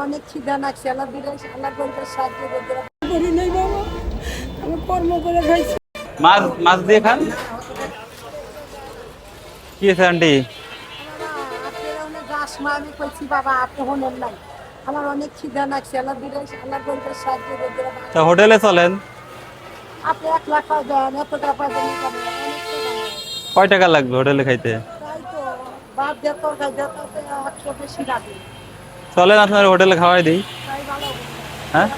অনেক খিদা লাগছে আল্লাহ আল্লাহ সাহায্য করতে করি নাই বাবা আমি কর্ম করে খাইছি মাছ মাছ দিয়ে খান? কি আছে আন্টি? আমি কইছি বাবা আপনি হলেন নাই আমার অনেক খিদা লাগছে আল্লাহ আল্লাহ সাহায্য করতে তা হোটেলে চলেন। আপনি এক লাখ এত টাকা পাবেন। কয় টাকা লাগবে হোটেলে খাইতে? তাই তো বাদ দিয়ে তরকারি দিয়ে তাতে একশো বেশি লাগে চলেন আপনার হোটেলে খাওয়াই দিই। হ্যাঁ?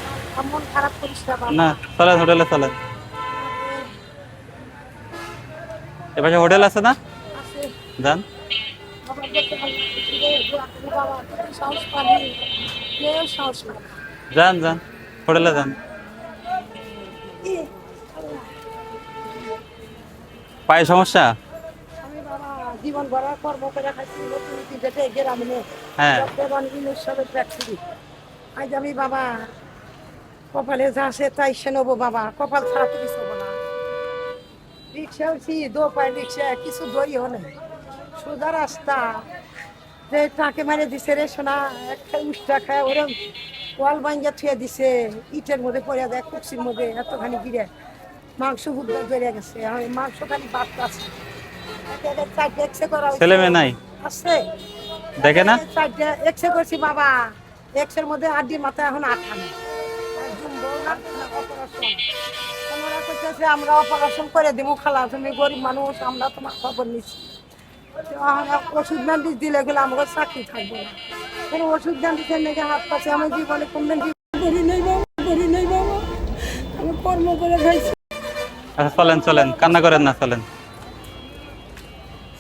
না হোটেলে, চলেন। এপাশে হোটেল আছে না? যান। যান যান। হোটেলে যান। পায়ে সমস্যা? জীবন ভরা কর্ম করে খাইছি নতুন যেটা গ্রামে ফ্যাক্টরি আজ আমি বাবা কপালে যা আছে তাই সে নেব বাবা। কপাল ছাড়া তো কিছু না। রিক্সা উঠছি দো পায় রিক্সা কিছু দই হলে। সোজা রাস্তা যে টাকে মারে দিছে রে সোনা একটা উষ্টা খায় ওরম ওয়াল ভাঙ্গা থুয়ে দিছে। ইটের মধ্যে পড়ে দেয় কুকসির মধ্যে এতখানি গিরে। মাংস বুদ্ধ ধরে গেছে মাংস খালি বাদ আছে। ছেলে মেয়ে নাই? আছে। দেখে না? এক্সে করছি বাবা। এক্সের মধ্যে আড্ডির মাথায় এখন অপারেশন। ওনারা করতেছে আমরা অপারেশন করে দিব খালা তুমি গরিব মানুষ আমরা তোমার খবর নিচ্ছি। ওষুধ ব্যান্ডেজ দিলে গেলে আমাকে চাকরি থাকবে না। কোনো ওষুধ ব্যান্ডেজের লেগে হাত পাচ্ছে আমি জীবনে কোনদিন করি নাই বাবা করি নাই বাবা। আমি কর্ম করে খাইছি। আচ্ছা চলেন চলেন। কান্না করেন না চলেন।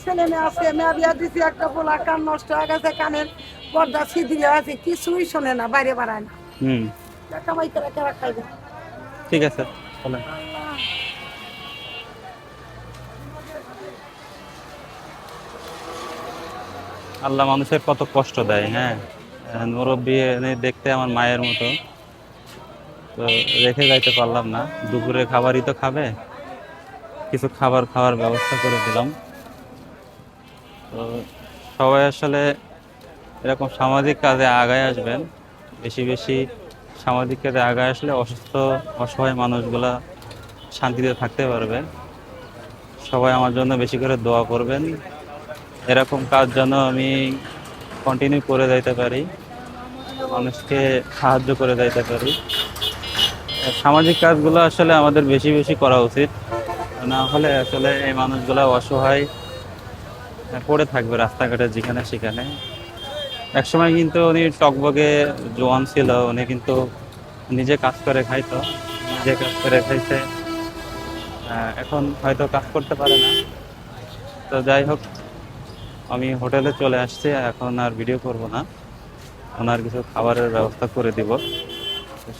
ছেলে মেয়ে আছে মেয়ে বিয়া দিছি একটা পোলা কান নষ্ট হয়ে গেছে কানের পর্দা ছিদ্রিয়ে আছে কিছুই শোনে না বাইরে বাড়ায় না। হুম। কামাই করে কেরা খাইবে? ঠিক আছে চলেন। আল্লাহ মানুষের কত কষ্ট দেয় হ্যাঁ? আহ, মুরব্বি দেখতে আমার মায়ের মতো। তো রেখে যাইতে পারলাম না দুপুরে খাবারই তো খাবে। কিছু খাবার খাওয়ার ব্যবস্থা করে দিলাম। সবাই আসলে এরকম সামাজিক কাজে আগায় আসবেন। বেশি বেশি সামাজিক কাজে আগায় আসলে অসুস্থ, অসহায় মানুষগুলা শান্তিতে থাকতে পারবে। সবাই আমার জন্য বেশি করে দোয়া করবেন। এরকম কাজ যেন আমি কন্টিনিউ করে যাইতে পারি, মানুষকে সাহায্য করে যাইতে পারি। সামাজিক কাজগুলো আসলে আমাদের বেশি বেশি করা উচিত। না হলে আসলে এই মানুষগুলো অসহায় পড়ে থাকবে রাস্তাঘাটে যেখানে সেখানে। একসময় কিন্তু উনি টকবগে জোয়ান ছিল, উনি কিন্তু নিজে কাজ করে খাইতো, নিজে কাজ করে খাইছে। এখন হয়তো কাজ করতে পারে না। তো যাই হোক, আমি হোটেলে চলে আসছি, এখন আর ভিডিও করব না। ওনার কিছু খাবারের ব্যবস্থা করে দিব।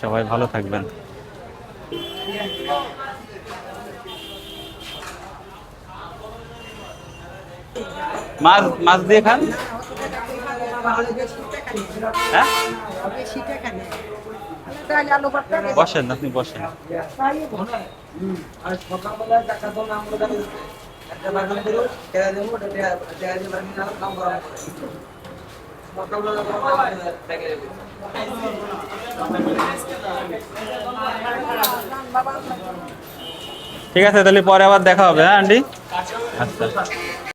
সবাই ভালো থাকবেন মাছ মাছ দিয়ে খান হ্যাঁ বেশি টাকা নেই তাহলে আলু ভর্তা রে। বসেন আপনি বসেন তাই আর সকালবেলায় টাকা তো না আমরা জানি একটা বাগান করো কেড়ে দেবো ওটা দেয়া দেয়া দিয়ে বাগান না কাম করা সকালবেলা কোনো কাম নেই, টাকা দেবো। ঠিক আছে তাহলে পরে আবার দেখা হবে হ্যাঁ আন্টি? আচ্ছা।